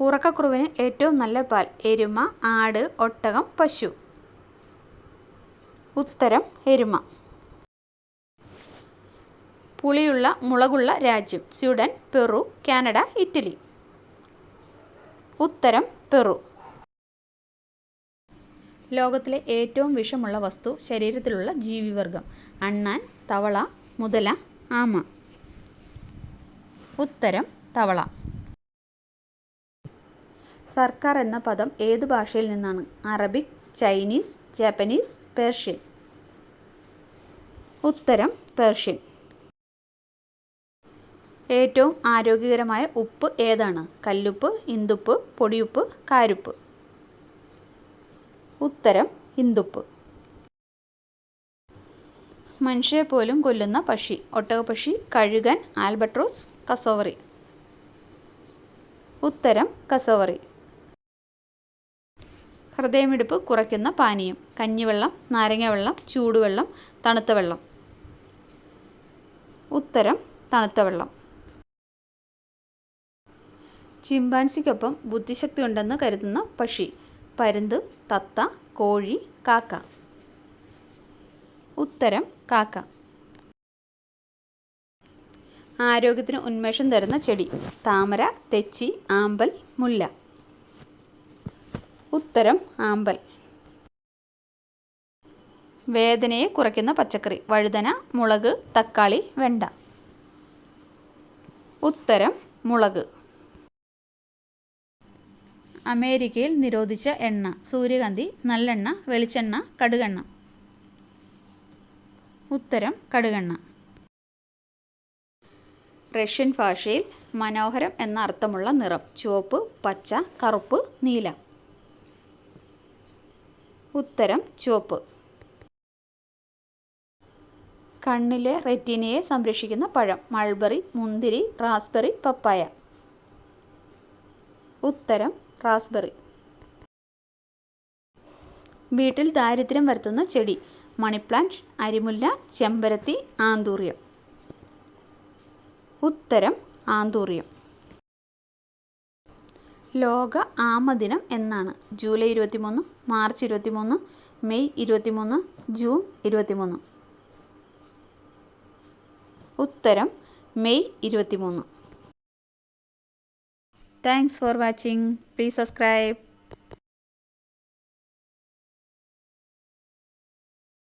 ഉറക്കക്കുറുവിന് ഏറ്റവും നല്ല പാൽ എരുമ ആട് ഒട്ടകം പശു. ഉത്തരം എരുമ. പുളിയുള്ള മുളകുള്ള രാജ്യം സ്വീഡൻ പെറു കാനഡ ഇറ്റലി. ഉത്തരം പെറു. ലോകത്തിലെ ഏറ്റവും വിഷമുള്ള വസ്തു ശരീരത്തിലുള്ള ജീവിവർഗം അണ്ണാൻ തവള മുതല ആമ. ഉത്തരം തവള. സർക്കാർ എന്ന പദം ഏത് ഭാഷയിൽ നിന്നാണ്? Arabic Chinese Japanese Persian. ഉത്തരം പേർഷ്യൻ. ഏറ്റവും ആരോഗ്യകരമായ ഉപ്പ് ഏതാണ്? കല്ലുപ്പ് ഇന്ദുപ്പ് പൊടിയുപ്പ് കാരുപ്പ്. ഉത്തരം ഇന്ദുപ്പ്. മനുഷ്യരെ പോലും കൊല്ലുന്ന പക്ഷി. ഒട്ടകപ്പക്ഷി കഴുകൻ ആൽബട്രോസ് കസോവറി. ഉത്തരം കസോവറി. ഹൃദയമിടിപ്പ് കുറയ്ക്കുന്ന പാനീയം. കഞ്ഞിവെള്ളം നാരങ്ങവെള്ളം ചൂടുവെള്ളം തണുത്ത വെള്ളം. ഉത്തരം തണുത്ത വെള്ളം. ചിമ്പാൻസിക്കൊപ്പം ബുദ്ധിശക്തി ഉണ്ടെന്ന് കരുതുന്ന പക്ഷി. പരുന്ത് തത്ത കോഴി കാക്ക. ഉത്തരം കാക്ക. ആരോഗ്യത്തിന് ഉന്മേഷം തരുന്ന ചെടി. താമര തെച്ചി ആമ്പൽ മുല്ല. ഉത്തരം ആമ്പൽ. വേദനയെ കുറയ്ക്കുന്ന പച്ചക്കറി. വഴുതന മുളക് തക്കാളി വെണ്ട. ഉത്തരം മുളക്. അമേരിക്കയിൽ നിരോധിച്ച എണ്ണ. സൂര്യകാന്തി നല്ലെണ്ണ വെളിച്ചെണ്ണ കടുകെണ്ണ. ഉത്തരം കടുകെണ്ണ. റഷ്യൻ ഭാഷയിൽ മനോഹരം എന്ന അർത്ഥമുള്ള നിറം. ചുവപ്പ് പച്ച കറുപ്പ് നീല. ഉത്തരം ചുവപ്പ്. കണ്ണിലെ റെറ്റിനയെ സംരക്ഷിക്കുന്ന പഴം. മൾബറി മുന്തിരി റാസ്ബെറി പപ്പായ. ഉത്തരം റാസ്ബെറി. വീട്ടിൽ ദാരിദ്ര്യം വരുത്തുന്ന ചെടി. മണിപ്ലാന്റ് അരിമുല്ല ചെമ്പരത്തി ആന്തൂറിയം. ഉത്തരം ആന്തൂറിയം. ലോക ആമദിനം എന്നാണ്. ജൂലൈ ഇരുപത്തിമൂന്ന് മാർച്ച് ഇരുപത്തിമൂന്ന് മെയ് ഇരുപത്തിമൂന്ന് ജൂൺ ഇരുപത്തിമൂന്ന്. ഉത്തരം മെയ് ഇരുപത്തിമൂന്ന്. Thanks for watching. Please subscribe.